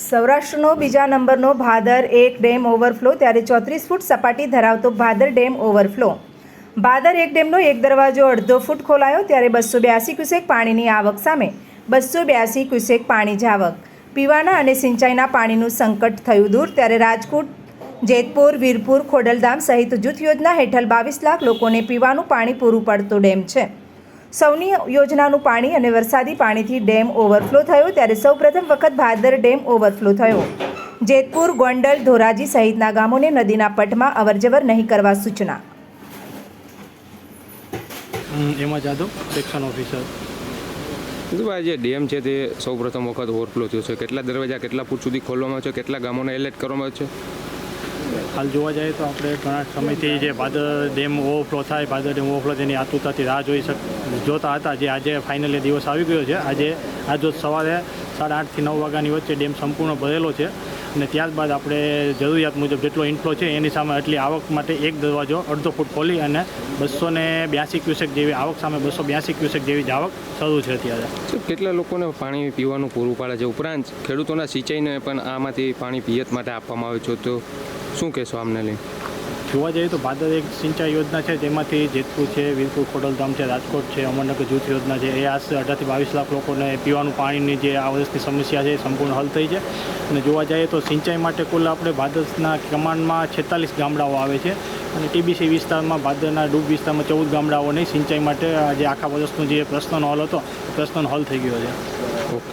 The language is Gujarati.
સૌરાષ્ટ્રનો બીજા નંબરનો ભાદર એક ડેમ ઓવરફ્લો, ત્યારે ચોત્રીસ ફૂટ સપાટી ધરાવતો ભાદર ડેમ ઓવરફ્લો. ભાદર એક ડેમનો એક દરવાજો અડધો ફૂટ ખોલાયો, ત્યારે બસો બ્યાસી ક્યુસેક પાણીની આવક સામે બસો બ્યાસી ક્યુસેક પાણી જાવક. પીવાના અને સિંચાઈના પાણીનું સંકટ થયું દૂર, ત્યારે રાજકોટ, જેતપુર, વીરપુર, ખોડલધામ સહિત જૂથ યોજના હેઠળ બાવીસ લાખ લોકોને પીવાનું પાણી પૂરું પડતો ડેમ છે. સૌની યોજનાનું પાણી અને વરસાદી પાણીથી ડેમ ઓવરફ્લો થયો. ત્યારે સૌપ્રથમ વખત ભાદર ડેમ ઓવરફ્લો થયો. જેતપુર ગોંડલ ધોરાજી સહિતના ગામોને નદીના પટમાં અવરજવર નહીં કરવા સૂચના. એમાં જાદવ સેક્શન ઓફિસર. આ જે ડેમ છે તે સૌ પ્રથમ વખત ઓવરફ્લો થયો છે. કેટલા દરવાજા કેટલા ફૂટ સુધી ખોલવામાં છે? કેટલા ગામોને એલર્ટ કરવામાં છે? હાલ જોવા જઈએ તો આપણે ઘણા સમયથી જે ભાદર ડેમ ઓવરફ્લો થાય ભાદર ડેમ ઓવરફ્લો તેની આતુરતાથી રાહ જોઈ શક, જોતા હતા. જે આજે ફાઇનલી દિવસ આવી ગયો છે. આજે, આજ સવારે સાડા આઠથી નવ વાગ્યાની વચ્ચે ડેમ સંપૂર્ણ ભરેલો છે. અને ત્યારબાદ આપણે જરૂરિયાત મુજબ જેટલો ઇન્ફ્લો છે એની સામે એટલી આવક માટે એક દરવાજો, અડધો ફૂટ ખોલી અને બસો ને બ્યાસી ક્યુસેક જેવી આવક સામે બસો બ્યાસી ક્યુસેક જેવી જ આવક શરૂ છે અત્યારે. કેટલા લોકોને પાણી પીવાનું પૂરું પાડે છે? ઉપરાંત ખેડૂતોના સિંચાઈને પણ આમાંથી પાણી પિયત માટે આપવામાં આવે છે. તો શું કહેશો આમને લઈને? જોવા જઈએ તો ભાદર એક સિંચાઈ યોજના છે, જેમાંથી જેતપુર છે, વીરપુર ખોડલધામ છે, રાજકોટ છે, અમરનગર જૂથ યોજના છે. એ આશરે અઢારથી બાવીસ લાખ લોકોને પીવાનું પાણીની જે આ વર્ષની સમસ્યા છે એ સંપૂર્ણ હલ થઈ છે. અને જોવા જઈએ તો સિંચાઈ માટે કુલ આપણે ભાદરના કમાન્ડમાં છેતાલીસ ગામડાઓ આવે છે. અને ટીબીસી વિસ્તારમાં ભાદરના ડૂબ વિસ્તારમાં ચૌદ ગામડાઓની સિંચાઈ માટે જે આખા વર્ષનો જે પ્રશ્નનો હલ હતો પ્રશ્નનો હલ થઈ ગયો છે.